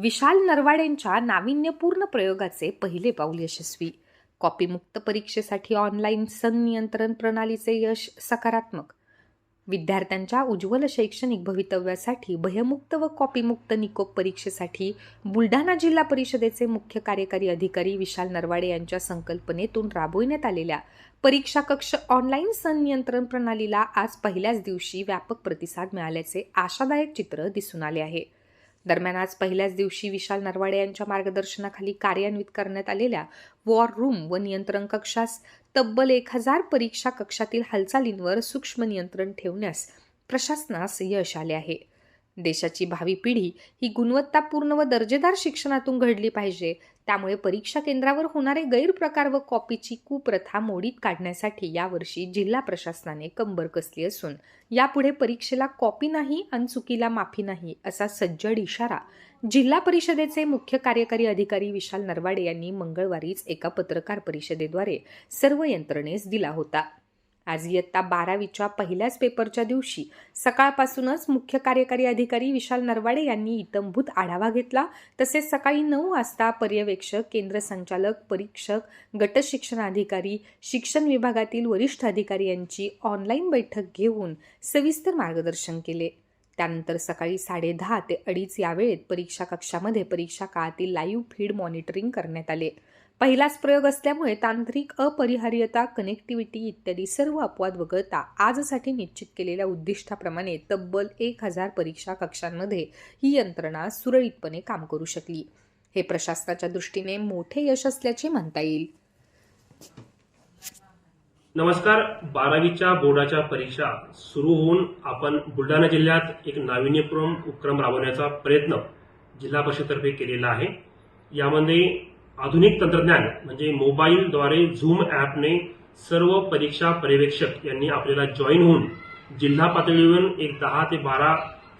विशाल नरवाडेंच्या नाविन्यपूर्ण प्रयोगाचे पहिले पाऊल यशस्वी. कॉपीमुक्त परीक्षेसाठी ऑनलाईन संनियंत्रण प्रणालीचे यश सकारात्मक. विद्यार्थ्यांच्या उज्ज्वल शैक्षणिक भवितव्यासाठी भयमुक्त व कॉपीमुक्त निकोप परीक्षेसाठी बुलढाणा जिल्हा परिषदेचे मुख्य कार्यकारी अधिकारी विशाल नरवाडे यांच्या संकल्पनेतून राबविण्यात आलेल्या परीक्षा कक्ष ऑनलाईन संनियंत्रण प्रणालीला आज पहिल्याच दिवशी व्यापक प्रतिसाद मिळाल्याचे आशादायक चित्र दिसून आले आहे. दरम्यान आज पहिल्याच दिवशी विशाल नरवाडे यांच्या मार्गदर्शनाखाली कार्यान्वित करण्यात आलेल्या वॉर रूम व नियंत्रण कक्षास तब्बल एक हजार परीक्षा कक्षातील हालचालींवर सूक्ष्म नियंत्रण ठेवण्यास प्रशासनास यश आले आहे. देशाची भावी पिढी ही गुणवत्तापूर्ण व दर्जेदार शिक्षणातून घडली पाहिजे. त्यामुळे परीक्षा केंद्रावर होणारे गैरप्रकार व कॉपीची कुप्रथा मोडीत काढण्यासाठी यावर्षी जिल्हा प्रशासनाने कंबर कसली असून यापुढे परीक्षेला कॉपी नाही आणि चुकीला माफी नाही असा सज्जड इशारा जिल्हा परिषदेचे मुख्य कार्यकारी अधिकारी विशाल नरवाडे यांनी मंगळवारीच एका पत्रकार परिषदेद्वारे सर्व यंत्रणेस दिला होता. आज इयत्ता बारावीच्या पहिल्याच पेपरच्या दिवशी सकाळपासूनच मुख्य कार्यकारी अधिकारी विशाल नरवाडे यांनी इतंभूत आढावा घेतला. तसेच सकाळी नऊ वाजता पर्यवेक्षक केंद्र संचालक परीक्षक गट शिक्षणाधिकारी शिक्षण विभागातील वरिष्ठ अधिकारी यांची ऑनलाईन बैठक घेऊन सविस्तर मार्गदर्शन केले. त्यानंतर सकाळी साडे दहा ते अडीच या वेळेत परीक्षा कक्षामध्ये परीक्षा काळातील लाईव्ह फीड मॉनिटरिंग करण्यात आले. पहिलाच प्रयोग असल्यामुळे तांत्रिक अपरिहार्यता कनेक्टिव्हिटी इत्यादी सर्व अपवाद वगळता आजसाठी निश्चित केलेल्या उद्दिष्टाप्रमाणे तब्बल एक हजार परीक्षा कक्षांमध्ये ही यंत्रणा सुरळीतपणे काम करू शकली. हे प्रशासनाच्या दृष्टीने मोठे यश असल्याचे म्हणता येईल. नमस्कार. बारावीच्या बोर्डाच्या परीक्षा सुरू होऊन आपण बुलढाणा जिल्ह्यात एक नाविन्यपूर्ण उपक्रम राबवण्याचा प्रयत्न जिल्हा परिषदेतर्फे केलेला आहे. यामध्ये आधुनिक तंत्रज्ञान म्हणजे मोबाईलद्वारे झूम ॲपने सर्व परीक्षा पर्यवेक्षक यांनी आपल्याला जॉईन होऊन जिल्हा पातळीवरून एक दहा ते बारा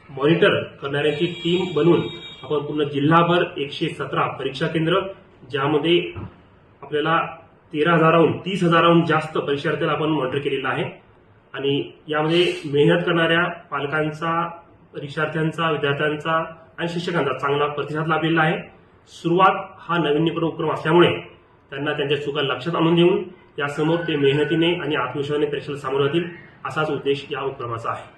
मॉनिटर करणाऱ्यांची टीम बनवून आपण पूर्ण जिल्हाभर एकशे सतरा परीक्षा केंद्र ज्यामध्ये आपल्याला तेरा हजाराहून तीस हजाराहून जास्त परीक्षार्थीला आपण मॉनिटर केलेलं आहे. आणि यामध्ये मेहनत करणाऱ्या पालकांचा परीक्षार्थ्यांचा विद्यार्थ्यांचा आणि शिक्षकांचा चांगला प्रतिसाद लाभलेला आहे. सुरुवात हा नाविन्यपूर्ण उपक्रम असल्यामुळे त्यांना त्यांच्या चुका लक्षात आणून देऊन यासमोर ते मेहनतीने आणि आत्मविश्वासाने परीक्षेला सामोरे जातील असाच उद्देश या उपक्रमाचा आहे.